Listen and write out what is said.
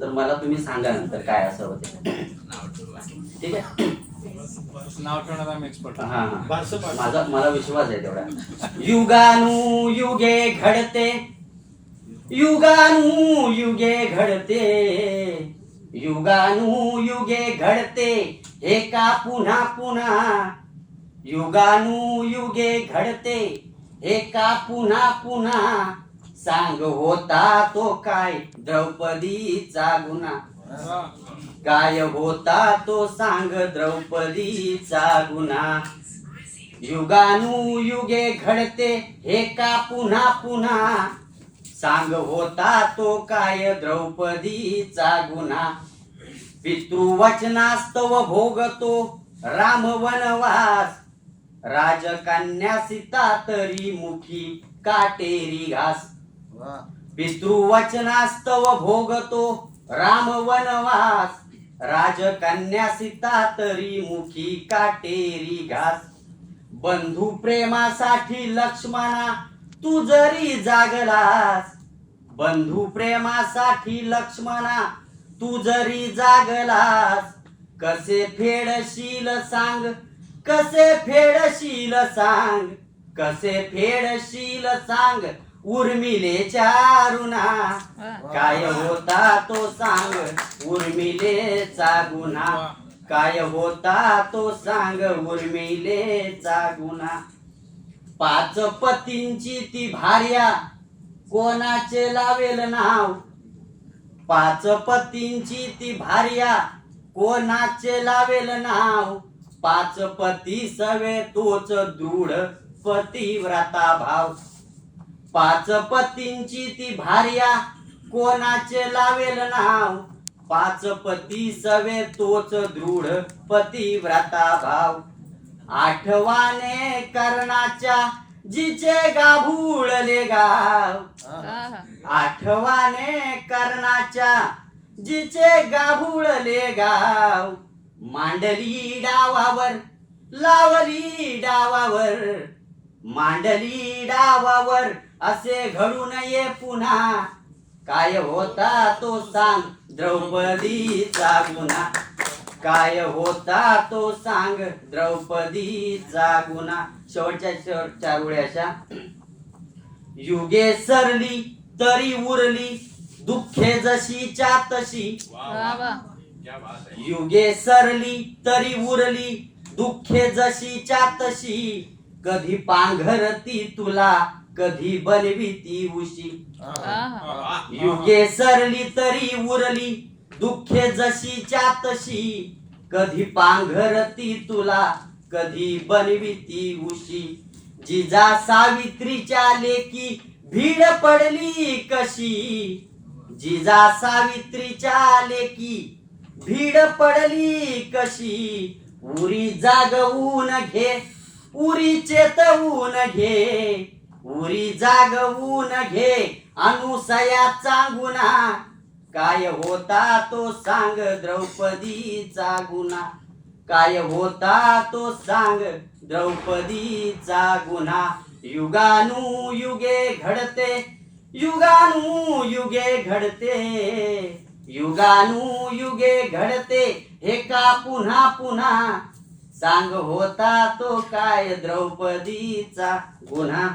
तर मला तुम्ही सांगा नंतर काय असावं ते. ठीक आहे? नाव ठेवणार आम्ही एक्सपर्ट हा हा. माझा मला विश्वास आहे तेवढा. युगानु युगे घडते. युगानु युगे घडते. युगानु युगे घडते. एका पुन्हा पुन्हा. युगानु युगे घडते. एका पुन्हा पुन्हा. सांग होता तो काय? द्रौपदीचा गुन्हा काय होता तो सांग द्रौपदीचा गुन्हा युगानुयुगे घडते हे का पुन्हा पुन्हा? सांग होता तो काय? द्रौपदीचा गुन्हा पितृवचनास्तव भोगतो राम वनवास. राजकन्या सीता तरी मुखी काटेरी घास पितृवचनास्तव भोगतो राम वनवास राजकन्या सीता तरी मुखी काटेरी घास. बंधू प्रेमासाठी लक्ष्मणा तू जरी जागलास. बंधू प्रेमासाठी लक्ष्मणा तू जरी जागलास. कसे फेडशील सांग कसे फेडशील सांग कसे फेडशील सांग उर्मिलेच्या रुणा काय होता तो सांग? उर्मिलेचा गुन्हा काय होता तो सांग? उर्मिलेचा गुन्हा पाच पतींची ती भार्या कोणाचे लावेल नाव? पाच पतींची ती भार्या कोणाचे लावेल नाव? पाच पती सवे तोच दृढ पतिव्रता भाव. पाच पतींची ती भार्या कोणाचे लावेल नाव? पाच पती सवे तोच दृढ पतिव्रता भाव. आठवाने कर्णाच्या जिचे गाभूळले गाव. आठवाने कर्णाच्या जिचे गाभूळले गाव. मांडली डावावर लावली डावावर. मांडली डावावर असे घडू नये पुन्हा. काय होता तो सांग द्रौपदीचा गुन्हा. काय होता तो सांग द्रौपदीचा गुन्हा. शेवटच्या शेवट चार अशा युगे सरली तरी उरली. दुःखे जशीच्या तशी. युगे सरली तरी उरली. दुःखे जशीच्या तशी. कधी पांघरती तुला कधी बनविती उशी. युगे सरली तरी उरली दुःखे जशीच्या तशी. कधी पांघरती तुला कधी बनविती उशी. जिजा सावित्रीच्या लेकी भीड पडली कशी. जिजा सावित्रीच्या लेकी भीड पडली कशी. उरी जागवून घे उरी चेतवून घे उरी जागवून घे अनुसयाचा गुन्हा काय होता तो सांग द्रौपदीचा गुन्हा काय होता तो सांग द्रौपदीचा गुन्हा युगानु युगे घडते युगानु युगे घडते. युगानु युगे घडते हे का पुन्हा पुन्हा सांग होता तो काय द्रौपदीचा गुन्हा?